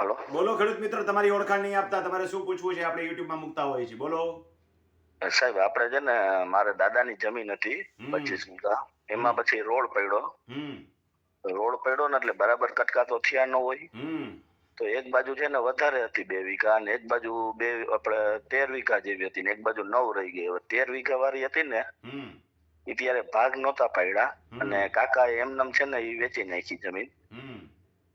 Hello. બોલો ખેડૂત મિત્ર તમારી ઓળખાણ નહીં આપતા તમારે શું પૂછવું છે? આપણે યુટ્યુબમાં મૂકતા હોઈએ છીએ. બોલો. સાહેબ આપણે છે ને મારે દાદાની જમીન હતી પચીસ વીઘા. એમાં પછી રોડ પડ્યો. રોડ પડ્યો ને એટલે બરાબર કટકા તો થયા ન હોય. તો એક બાજુ છે ને વધારે હતી બે વીઘા અને એક બાજુ બે આપણે તેર વીઘા જેવી હતી ને એક બાજુ નવ રહી ગઈ. હવે તેર વીઘા વાળી હતી ને એ ત્યારે ભાગ નહોતા પાડ્યા. અને કાકા એમનેમ છે ને એ વેચી નાખી જમીન.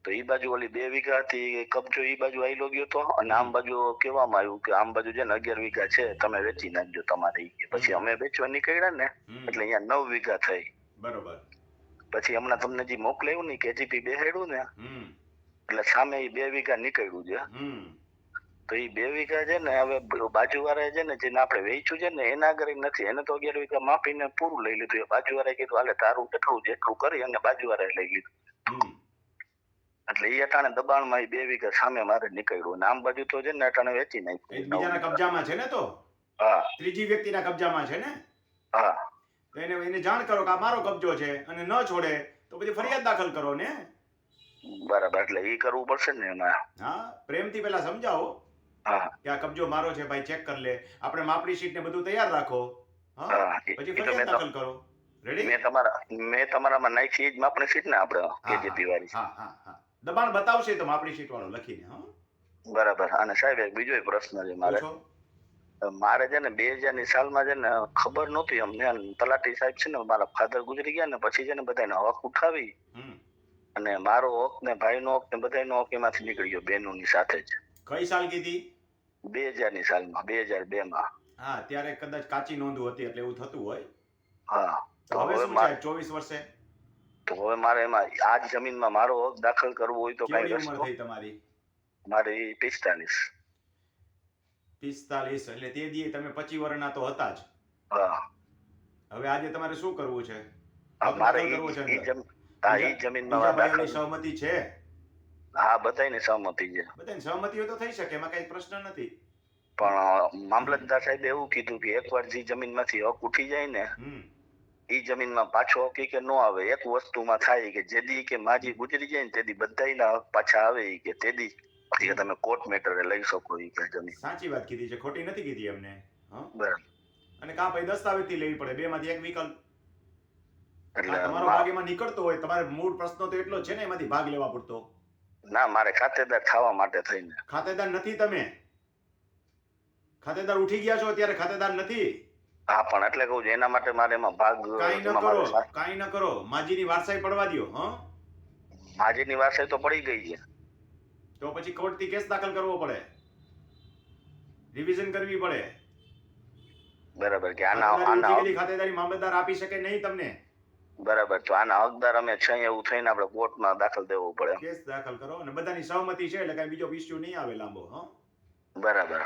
તો એ બાજુ ઓલી બે વીઘા હતી કબજો એ બાજુ આવેલો ગયો તો. અને આમ બાજુ કહેવામાં આવ્યું કે આમ બાજુ છે ને અગિયાર વીઘા છે તમે વેચી નાખજો તમારે પછી અમે વેચવા નીકળ્યા ને એટલે અહીંયા નવ વીઘા થઈ. બરોબર. પછી હમણાં તમને જે મોકલાયું ને કેજીપી બેહાડ્યું ને એટલે સામે એ બે વીઘા નીકળ્યું છે. તો એ બે વીઘા છે ને હવે બાજુ વાળા છે ને જેને આપણે વેચ્યું છે ને એના આગળ નથી. એને તો અગિયાર વીઘા માપીને પૂરું લઈ લીધું બાજુ વાળાએ કીધું હાલે તારું કેટલું જેટલું કરી અને બાજુ વાળાએ લઈ લીધું. એટલે એ અટાણે દબાણમાં એ બે વીઘા સામે મારે નીકળ્યું. આમ બાજુ તો છે ને અટાણે વેચી નાખ્યું. બીજાના કબજામાં છે ને તો? હા. ત્રીજી વ્યક્તિના કબજામાં છે ને? હા. એને એને જાણ કરો કે આ મારો કબજો છે અને ન છોડે તો પછી ફરિયાદ દાખલ કરો ને? બરાબર. એટલે એ કરવું પડશે ને એમાં. હા પ્રેમથી પેલા સમજાવો. હા. કે આ કબજો મારો છે ભાઈ ચેક કરી લે. આપણે માપડી શીટ ને બધું તૈયાર રાખો. હા? પછી ફરિયાદ દાખલ કરો. રેડી મેં તમારા મેં તમારામાં નાખી જ માપણી સીટ ને આપણે કેજીપી વાળી. હા હા. દબાણ બતાવશે તમે આપણી શીટ વાળો લખીને હા. બરાબર. અને સાહેબ એક બીજો પ્રશ્ન છે મારે. મારે છે ને બે હજારની સાલમાં છે ને ખબર નહોતી અમને. તલાટી સાહેબ છે ને મારા ફાધર ગુજરી ગયા ને પછી છે ને બધાને હક ઉઠાવી. અને મારો હક ને ભાઈનો હક ને બધાનો હક એમાંથી નીકળી ગયો બેનો ની સાથે જ. કઈ સાલ કીધી? બે હજારની સાલમાં બે હજાર બે માં. હા ત્યારે કદાચ કાચી નોંધ હતી એટલે એવું થતું હોય. હા. હવે શું છે? ચોવીસ વર્ષે? તો હવે મારે એમાં આ જ જમીનમાં મારો હક દાખલ કરવો હોય તો કઈ રસ્તો? તમારી? મારી પિસ્તાલીસ. પિસ્તાલીસ એટલે તે દીએ તમે પચી વર્ષના તો હતા જ. હવે આજે તમારે શું કરવું છે? મારે બીજા- જમીનમાં સહમતિ છે? હા બધાની સહમતિ છે. બધાની સહમતિ હોય તો થઈ શકે એમાં કઈ પ્રશ્ન નથી. પણ મામલતદાર સાહેબ એવું કીધું કે એકવાર જે જમીનમાંથી હક ઉઠી જાય ને ઈ જમીનમાં પાછો હક કે ન આવે એક વસ્તુમાં થાય કે જેદી કે માજી ગુજરી જાય ને તેદી બધાયના પાછા આવે કે તેદી કે તમે કોર્ટ મેટરે લઈ શકો ઈ કે જમીન. સાચી વાત કીધી છે ખોટી નથી કીધી અમને બરાબર. અને કા ભાઈ દસ્તાવેજથી લેવી પડે બે માંથી એક વિકલ્પ. એટલે તમારો મા- ભાગ એમાં નીકળતો હોય તમારે મૂળ પ્રશ્નો તો એટલો છે ને એમાંથી ભાગ લેવા પડતો ના મારે ખાતેદાર થવા માટે થઈને. ખાતેદાર નથી તમે. ખાતેદાર ઉઠી ગયા છો અત્યારે ખાતેદાર નથી. હા પણ એટલે કહું એના માટે મારે એમાં ભાગ કાંઈ ન કરો મારે ન કરો. માજીની વારસાઈ પડવા દ્યો હા? માજીની વારસાઈ તો પડી ગઈ છે. તો પછી કોર્ટથી કેસ દાખલ કરવો પડે. રિવિઝન કરવી પડે. બરાબર કે આના આના ખાતેદારી મામલતદાર આપી શકે નહીં તમને? બરાબર તો આના હકદાર અમે છે એવું થઈને આપણે કોર્ટમાં દાખલ દેવો પડે. કેસ દાખલ કરો અને બધાની સહમતિ છે એટલે કઈ બીજો ઇસ્યુ નહીં આવે લાંબો હા? બરાબર.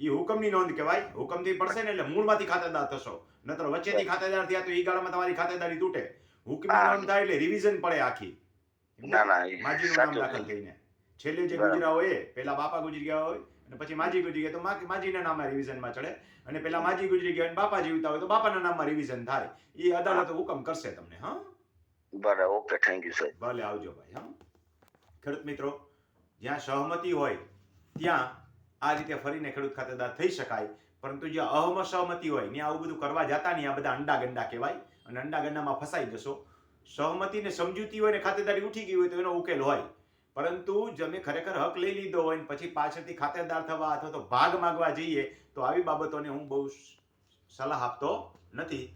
એ હુકમની નોંધ કહેવાય. હુકમથી પડશે ને એટલે મૂળમાંથી ખાતેદાર થશો. નતર વચ્ચેથી ખાતેદાર થયા તો એ ગાળામાં તમારી ખાતેદારી તૂટે. હુકમની નોંધ થાય એટલે રિવિઝન પડે આખી. ના ના માજીનું નામ દાખલ થઈને. છેલ્લે જે ગુજરા હોય પેલા બાપા ગુજરી ગયા હોય અને પછી માજી ગુજરી ગયા તો માજીના નામમાં રિવિઝનમાં ચડે. અને પેલા માજી ગુજરી ગયા અને બાપા જીવતા હોય તો બાપાના નામમાં રિવિઝન થાય. એ અદાલત હુકમ કરશે તમને હા? બરાબર ઓકે થેન્ક યુ સર ભલે આવજો ભાઈ હા? ખેડૂત મિત્રો જ્યાં સહમતી હોય ત્યાં આ રીતે ફરીને ખેડૂત ખાતેદાર થઈ શકાય. પરંતુ જ્યાં અહમસહમતિ હોય ત્યાં આવું બધું કરવા જતા નહીં આ બધા અંડા ગંડા કહેવાય. અને અંડા ગંડામાં ફસાઈ જશો. સહમતિ ને સમજૂતી હોય ને ખાતેદારી ઉઠી ગઈ હોય તો એનો ઉકેલ હોય. પરંતુ તમે ખરેખર હક લઈ લીધો હોય ને પછી પાછળથી ખાતેદાર થવા અથવા તો ભાગ માંગવા જઈએ તો આવી બાબતોને હું બહુ સલાહ આપતો નથી.